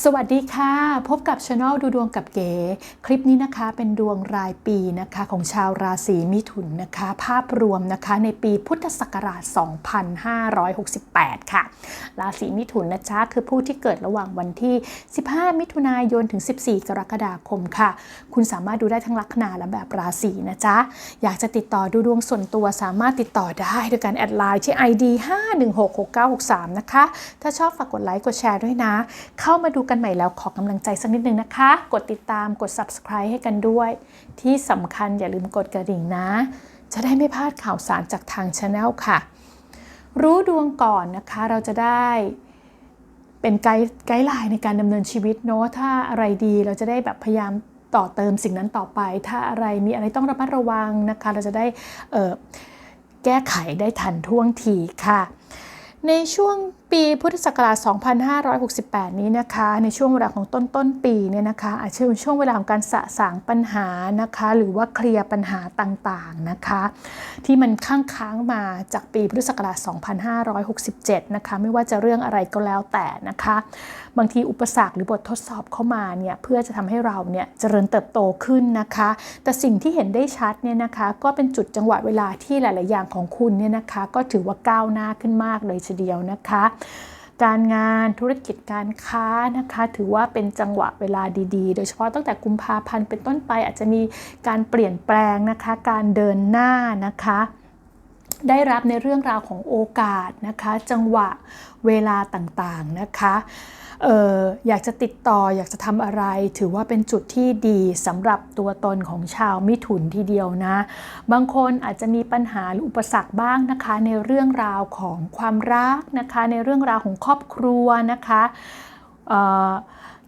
สวัสดีค่ะ พบกับช anel ดูดวงกับเก๋ คลิปนี้นะคะเป็นดวงรายปีนะคะของชาวราศีมิถุนนะคะ ภาพรวมนะคะในปีพุทธศักราช 2568 ค่ะ ราศีมิถุนนะจ๊ะคือผู้ที่เกิดระหว่างวันที่ 15 มิถุนายนถึง 14 กรกฎาคมค่ะ คุณสามารถดูได้ทั้งลัคนาและแบบราศีนะจ๊ะอยากจะติดต่อดูดวงส่วนตัวสามารถติดต่อได้โดยการแอดไลน์ที่ ID 5166963 นะคะถ้าชอบฝากกดไลค์กดแชร์ด้วยนะ เข้ามาดูกันใหม่แล้วขอกำลังใจสักนิดนึงนะคะ กดติดตามกด subscribe ให้กันด้วย ที่สำคัญอย่าลืมกดกระดิ่งนะ จะได้ไม่พลาดข่าวสารจากทางช anel ค่ะ รู้ดวงก่อนนะคะเราจะได้เป็นไกด์ไกด์ไลน์ในการดำเนินชีวิตเนาะถ้าอะไรดีเราจะได้แบบพยายามต่อเติมสิ่งนั้นต่อไป ถ้าอะไรมีอะไรต้องระมัดระวังนะคะ เราจะได้แก้ไขได้ทันท่วงทีค่ะ ในช่วง ปีพุทธศักราช 2568 นี้นะคะ ในช่วงเวลาของต้นต้นปีเนี่ยนะคะอาจจะเป็นช่วงเวลาของการสะสางปัญหานะคะ หรือว่าเคลียร์ปัญหาต่างๆนะคะ ที่มันค้างค้างมาจากปีพุทธศักราช 2567 นะคะ ไม่ว่าจะเรื่องอะไรก็แล้วแต่นะคะ บางทีอุปสรรคหรือบททดสอบเข้ามาเนี่ยเพื่อจะทำให้เราเนี่ยเจริญเติบโตขึ้นนะคะ แต่สิ่งที่เห็นได้ชัดเนี่ยนะคะก็เป็นจุดจังหวะเวลาที่หลาย ๆ อย่างของคุณเนี่ยนะคะ ก็ถือว่าก้าวหน้าขึ้นมากเลยทีเดียวนะคะการงานธุรกิจการค้านะคะ ถือว่าเป็นจังหวะเวลาดีๆ โดยเฉพาะตั้งแต่กุมภาพันธ์เป็นต้นไปอาจจะมีการเปลี่ยนแปลงนะคะ การเดินหน้านะคะได้รับในเรื่องราวของโอกาสนะคะ จังหวะเวลาต่างๆนะคะ อออยากจะติดต่ออยากจะทำอะไร ถือว่าเป็นจุดที่ดีสำหรับตัวตนของชาวมิถุนทีเดียวนะ บางคนอาจจะมีปัญหาหรืออุปสรรคบ้างนะคะ ในเรื่องราวของความรักนะคะ ในเรื่องราวของครอบครัวนะคะ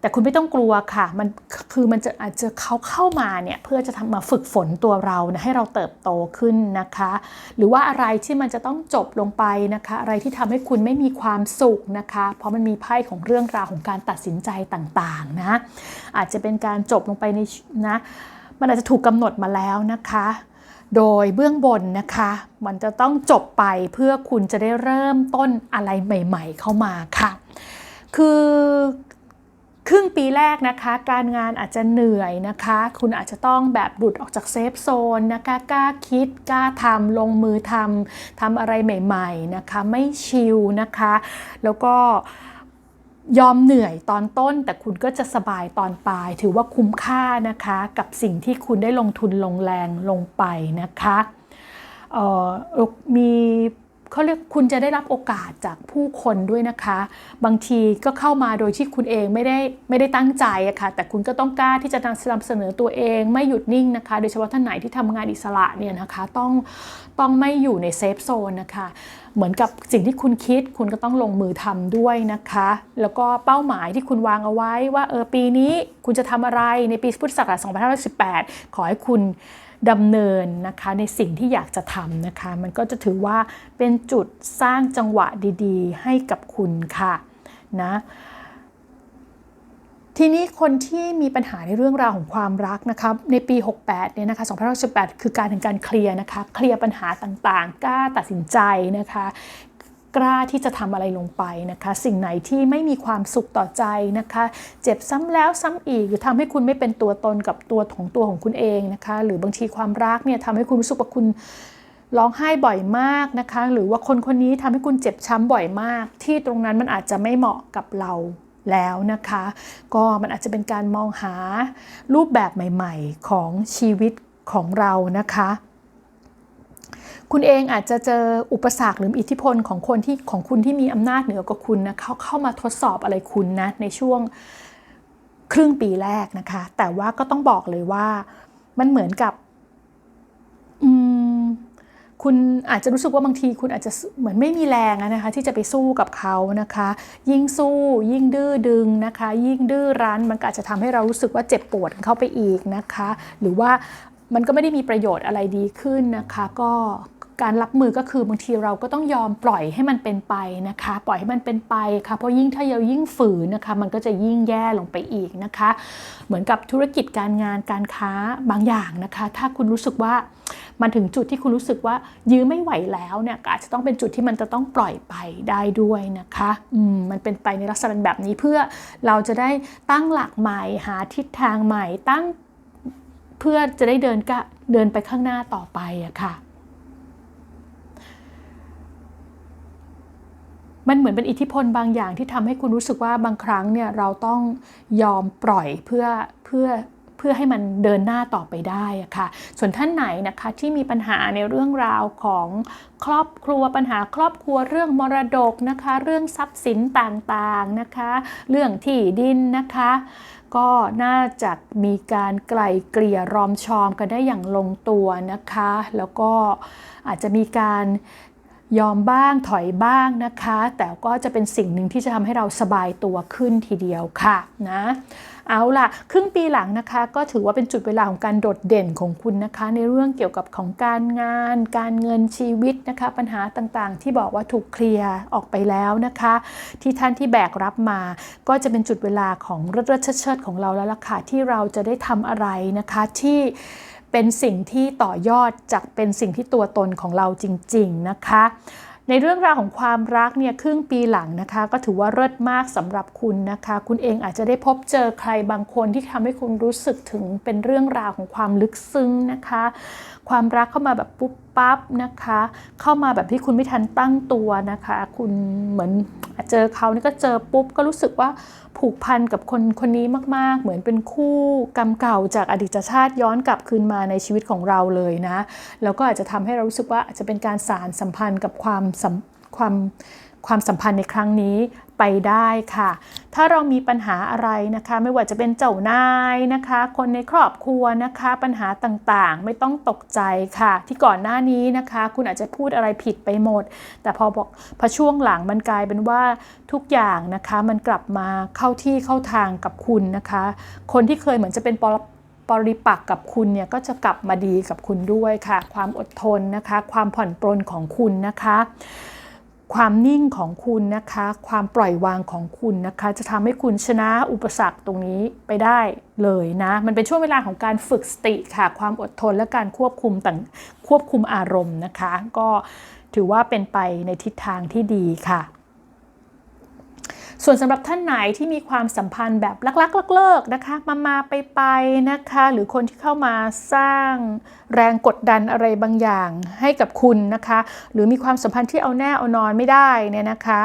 แต่คุณไม่ต้องกลัวค่ะ มันคือมันจะอาจจะเขาเข้ามาเนี่ยเพื่อจะทำมาฝึกฝนตัวเรานะให้เราเติบโตขึ้นนะคะ หรือว่าอะไรที่มันจะต้องจบลงไปนะคะ อะไรที่ทำให้คุณไม่มีความสุขนะคะ เพราะมันมีไพ่ของเรื่องราวของการตัดสินใจต่างๆนะ อาจจะเป็นการจบลงไปในนะ มันอาจจะถูกกำหนดมาแล้วนะคะโดยเบื้องบนนะคะ มันจะต้องจบไปเพื่อคุณจะได้เริ่มต้นอะไรใหม่ ๆ เข้ามาค่ะ คือ ครึ่งปีแรกนะคะ การงานอาจจะเหนื่อยนะคะ คุณอาจจะต้องแบบหลุดออกจากเซฟโซนนะคะกล้าคิดกล้าทำลงมือทำทำอะไรใหม่ ๆนะคะ ไม่ชิลนะคะ แล้วก็ยอมเหนื่อยตอนต้น แต่คุณก็จะสบายตอนปลาย ถือว่าคุ้มค่านะคะ กับสิ่งที่คุณได้ลงทุนลงแรงลงไปนะคะเออมี เขาเรียกคุณจะได้รับโอกาสจากผู้คนด้วยนะคะ บางทีก็เข้ามาโดยที่คุณเองไม่ได้ไม่ได้ตั้งใจอะค่ะแต่คุณก็ต้องกล้าที่จะนำเสนอตัวเองไม่หยุดนิ่งนะคะ โดยเฉพาะท่านไหนที่ทำงานอิสระเนี่ยนะคะต้องต้องไม่อยู่ในเซฟโซนนะคะ เหมือนกับสิ่งที่คุณคิดคุณก็ต้องลงมือทำด้วยนะคะ แล้วก็เป้าหมายที่คุณวางเอาไว้ว่าเออปีนี้คุณจะทำอะไรในปีพุทธศักราช2518 ขอให้คุณดำเนินนะคะในสิ่งที่อยากจะทำนะคะ มันก็จะถือว่าเป็นจุดสร้างจังหวะดี ๆ ให้กับคุณค่ะนะ ทีนี้คนที่มีปัญหาในเรื่องราวของความรักนะคะในปี 68 เนี่ยนะคะ2018 คือการถึงการเคลียร์นะคะ เคลียร์ปัญหาต่างๆ กล้าตัดสินใจนะคะ กล้าที่จะทำอะไรลงไปนะคะ สิ่งไหนที่ไม่มีความสุขต่อใจนะคะ เจ็บซ้ำแล้วซ้ำอีก หรือทำให้คุณไม่เป็นตัวตนกับตัวของตัวของคุณเองนะคะ หรือบางทีความรักเนี่ยทำให้คุณรู้สึกว่าคุณร้องไห้บ่อยมากนะคะ หรือว่าคนคนนี้ทำให้คุณเจ็บช้ำบ่อยมาก ที่ตรงนั้นมันอาจจะไม่เหมาะกับเรา แล้วนะคะ ก็มันอาจจะเป็นการมองหารูปแบบใหม่ ๆ ของชีวิตของเรานะคะ คุณเองอาจจะเจออุปสรรคหรืออิทธิพลของคนที่ของคุณที่มีอำนาจเหนือกว่าคุณนะเขาเข้ามาทดสอบอะไรคุณนะในช่วงครึ่งปีแรกนะคะ แต่ว่าก็ต้องบอกเลยว่ามันเหมือนกับ คุณอาจจะรู้สึกว่าบางทีคุณอาจจะเหมือนไม่มีแรงนะคะที่จะไปสู้กับเขานะคะ ยิ่งสู้ยิ่งดื้อดึงนะคะ ยิ่งดื้อรั้นมันก็อาจจะทำให้เรารู้สึกว่าเจ็บปวดเข้าไปอีกนะคะ หรือว่ามันก็ไม่ได้มีประโยชน์อะไรดีขึ้นนะคะ ก็ การรับมือก็คือบางทีเราก็ต้องยอมปล่อยให้มันเป็นไปนะคะ ปล่อยให้มันเป็นไปค่ะเพราะยิ่งถ้าเรายิ่งฝืนนะคะ มันก็จะยิ่งแย่ลงไปอีกนะคะ เหมือนกับธุรกิจการงานการค้าบางอย่างนะคะ ถ้าคุณรู้สึกว่ามันถึงจุดที่คุณรู้สึกว่ายื้อไม่ไหวแล้วเนี่ยอาจจะต้องเป็นจุดที่มันจะต้องปล่อยไปได้ด้วยนะคะอืมมันเป็นไปในลักษณะแบบนี้เพื่อเราจะได้ตั้งหลักใหม่หาทิศทางใหม่ตั้งเพื่อจะได้เดินกะเดินไปข้างหน้าต่อไปอะค่ะ มันเหมือนเป็นอิทธิพลบางอย่างที่ทำให้คุณรู้สึกว่าบางครั้งเนี่ยเราต้องยอมปล่อยเพื่อเพื่อเพื่อให้มันเดินหน้าต่อไปได้อะค่ะ ส่วนท่านไหนนะคะที่มีปัญหาในเรื่องราวของครอบครัวปัญหาครอบครัวเรื่องมรดกนะคะ เรื่องทรัพย์สินต่างๆนะคะ เรื่องที่ดินนะคะ ก็น่าจะมีการไกล่เกลี่ยรอมชอมกันได้อย่างลงตัวนะคะ แล้วก็อาจจะมีการ ยอมบ้างถอยบ้างนะคะ แต่ก็จะเป็นสิ่งหนึ่งที่จะทำให้เราสบายตัวขึ้นทีเดียวค่ะนะเอาล่ะ ครึ่งปีหลังนะคะก็ถือว่าเป็นจุดเวลาของการโดดเด่นของคุณนะคะ ในเรื่องเกี่ยวกับของการงาน การเงินชีวิตนะคะ ปัญหาต่างๆ ที่บอกว่าถูกเคลียร์ออกไปแล้วนะคะ ที่ท่านที่แบกรับมา ก็จะเป็นจุดเวลาของเลิศๆเชิดของเราแล้วล่ะค่ะที่เราจะได้ทำอะไรนะคะที่ เป็นสิ่งที่ต่อยอดจากเป็นสิ่งที่ตัวตนของเราจริง ๆ นะคะ ในเรื่องราวของความรักเนี่ยครึ่งปีหลังนะคะ ก็ถือว่าเลิศมากสำหรับคุณนะคะ คุณเองอาจจะได้พบเจอใครบางคนที่ทำให้คุณรู้สึกถึงเป็นเรื่องราวของความลึกซึ้งนะคะ ความรักเข้ามาแบบปุ๊บปั๊บนะคะ เข้ามาแบบที่คุณไม่ทันตั้งตัวนะคะ คุณเหมือนเจอเขานี่ก็เจอปุ๊บก็รู้สึกว่าผูกพันกับคนคนนี้มาก ๆ เหมือนเป็นคู่กรรมเก่าจากอดีตชาติย้อนกลับคืนมาในชีวิตของเราเลยนะ แล้วก็อาจจะทำให้เรารู้สึกว่าอาจจะเป็นการสารสัมพันธ์กับความสัม ความความสัมพันธ์ในครั้งนี้ไปได้ค่ะ ถ้าเรามีปัญหาอะไรนะคะ ไม่ว่าจะเป็นเจ้านายนะคะ คนในครอบครัวนะคะ ปัญหาต่างๆ ไม่ต้องตกใจค่ะ ที่ก่อนหน้านี้นะคะ คุณอาจจะพูดอะไรผิดไปหมด แต่พอบอกพอช่วงหลังมันกลายเป็นว่าทุกอย่างนะคะ มันกลับมาเข้าที่เข้าทางกับคุณนะคะ คนที่เคยเหมือนจะเป็นปรปริปักกับคุณเนี่ยก็จะกลับมาดีกับคุณด้วยค่ะ ความอดทนนะคะ ความผ่อนปรนของคุณนะคะ ความนิ่งของคุณนะคะ ความปล่อยวางของคุณนะคะ จะทำให้คุณชนะอุปสรรคตรงนี้ไปได้เลยนะ มันเป็นช่วงเวลาของการฝึกสติค่ะ ความอดทนและการควบคุมต่างควบคุมอารมณ์นะคะ ก็ถือว่าเป็นไปในทิศทางที่ดีค่ะ ส่วนสำหรับท่านไหนที่มีความสัมพันธ์แบบลักๆเลิกๆนะคะมามาไปไปนะคะ หรือคนที่เข้ามาสร้างแรงกดดันอะไรบางอย่างให้กับคุณนะคะ หรือมีความสัมพันธ์ที่เอาแน่เอานอนไม่ได้เนี่ยนะคะ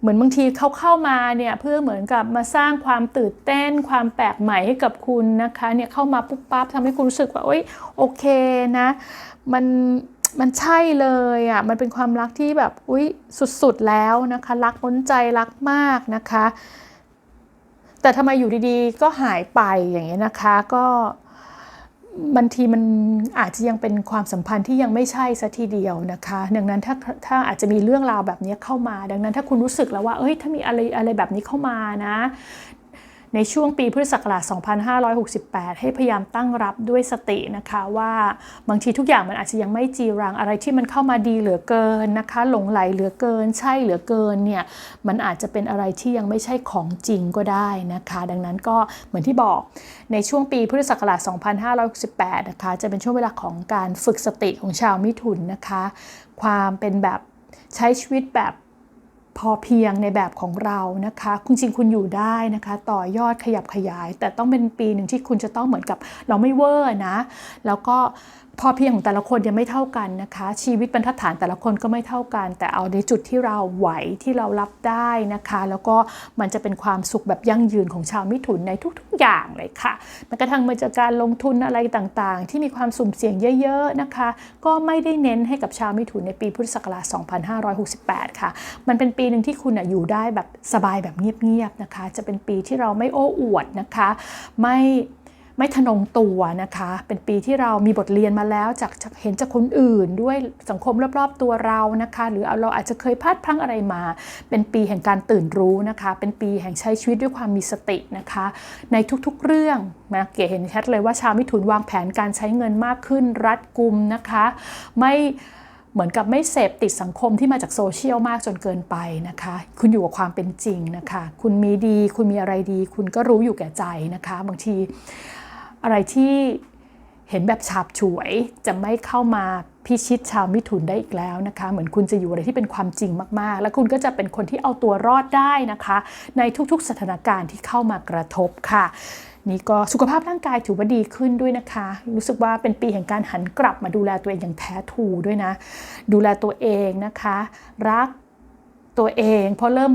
เหมือนบางทีเขาเข้ามาเนี่ยเพื่อเหมือนกับมาสร้างความตื่นเต้น ความแปลกใหม่ให้กับคุณนะคะเนี่ยเข้ามาปุ๊บปั๊บทำให้คุณรู้สึกว่าโอ๊ยโอเคนะ มัน มันใช่เลยอะมันเป็นความรักที่แบบอุ๊ยสุดๆแล้วนะคะ รักล้นใจรักมากนะคะ แต่ทำไมอยู่ดีๆ ก็หายไปอย่างเงี้ยนะคะก็บางทีมันอาจจะยังเป็นความสัมพันธ์ที่ยังไม่ใช่ซะทีเดียวนะคะ ดังนั้นถ้าถ้าอาจจะมีเรื่องราวแบบนี้เข้ามา ดังนั้นถ้าคุณรู้สึกแล้วว่าเอ้ยถ้ามีอะไรอะไรแบบนี้เข้ามานะ ในช่วงปีพุทธศักราช 2568 ให้พยายามตั้งรับด้วยสตินะคะว่าบางทีทุกอย่างมันอาจจะยังไม่จีรังอะไรที่มันเข้ามาดีเหลือเกินนะคะหลงไหลเหลือเกิน ใช่เหลือเกินเนี่ยมันอาจจะเป็นอะไรที่ยังไม่ใช่ของจริงก็ได้นะคะ ดังนั้นก็เหมือนที่บอกในช่วงปีพุทธศักราช 2568 นะคะจะเป็นช่วงเวลาของการฝึกสติของชาวมิถุนนะคะ ความเป็นแบบใช้ชีวิตแบบ พอเพียงในแบบของเรานะคะคุณจริงคุณอยู่ได้นะคะ ต่อยอดขยับขยาย แต่ต้องเป็นปีหนึ่งที่คุณจะต้องเหมือนกับเราไม่เวอร์นะ แล้วก็ พอเพียงของแต่ละคนยังไม่เท่ากันนะคะ ชีวิตบรรทัดฐานแต่ละคนก็ไม่เท่ากัน แต่เอาในจุดที่เราไหวที่เรารับได้นะคะ แล้วก็มันจะเป็นความสุขแบบยั่งยืนของชาวมิถุนในทุกๆ อย่างเลยค่ะแม้กระทั่งมาจากการลงทุนอะไรต่างๆ ที่มีความสุ่มเสี่ยงเยอะๆนะคะ ก็ไม่ได้เน้นให้กับชาวมิถุนในปีพุทธศักราช 2568 ค่ะ มันเป็นปีหนึ่งที่คุณอยู่ได้แบบสบายแบบเงียบๆนะคะ จะเป็นปีที่เราไม่โอ้อวดนะคะ ไม่ ไม่ทะนงตัวนะคะ เป็นปีที่เรามีบทเรียนมาแล้วจากจากเห็นจากคนอื่น ด้วยสังคมรอบๆตัวเรานะคะ หรือเราอาจจะเคยพลาดพลั้งอะไรมา เป็นปีแห่งการตื่นรู้นะคะ เป็นปีแห่งใช้ชีวิตด้วยความมีสตินะคะ ในทุกๆเรื่องนะเก๋เห็นชัดเลยว่าชาวมิถุนวางแผนการใช้เงินมากขึ้น รัดกุมนะคะ ไม่เหมือนกับไม่เสพติดสังคมที่มาจากโซเชียลมากจนเกินไปนะคะ คุณอยู่กับความเป็นจริงนะคะ คุณมีดี คุณมีอะไรดี คุณก็รู้อยู่แก่ใจนะคะ บางที อะไรที่เห็นแบบฉาบฉวยจะไม่เข้ามาพิชิตชาวมิถุนได้อีกแล้วนะคะ เหมือนคุณจะอยู่อะไรที่เป็นความจริงมากๆ แล้วคุณก็จะเป็นคนที่เอาตัวรอดได้นะคะ ในทุกๆสถานการณ์ที่เข้ามากระทบค่ะนี่ก็สุขภาพร่างกายถือว่าดีขึ้นด้วยนะคะ รู้สึกว่าเป็นปีแห่งการหันกลับมาดูแลตัวเองอย่างแท้ทูด้วยนะ ดูแลตัวเองนะคะ รักตัวเองเพราะเริ่ม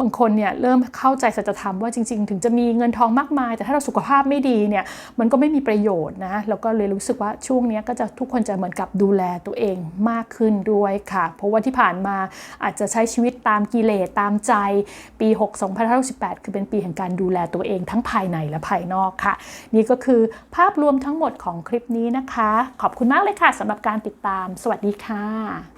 บางคนเนี่ยเริ่มเข้าใจสัจธรรมว่าจริง ๆ ถึงจะมีเงินทองมากมาย แต่ถ้าเราสุขภาพไม่ดีเนี่ยมันก็ไม่มีประโยชน์นะแล้วก็เลยรู้สึกว่าช่วงนี้ก็จะทุกคนจะเหมือนกับดูแลตัวเองมากขึ้นด้วยค่ะ เพราะว่าที่ผ่านมาอาจจะใช้ชีวิตตามกิเลสตามใจปี 6 2568 คือเป็นปีแห่งการดูแลตัวเองทั้งภายในและภายนอกค่ะ นี่ก็คือภาพรวมทั้งหมดของคลิปนี้นะคะ ขอบคุณมากเลยค่ะสำหรับการติดตาม สวัสดีค่ะ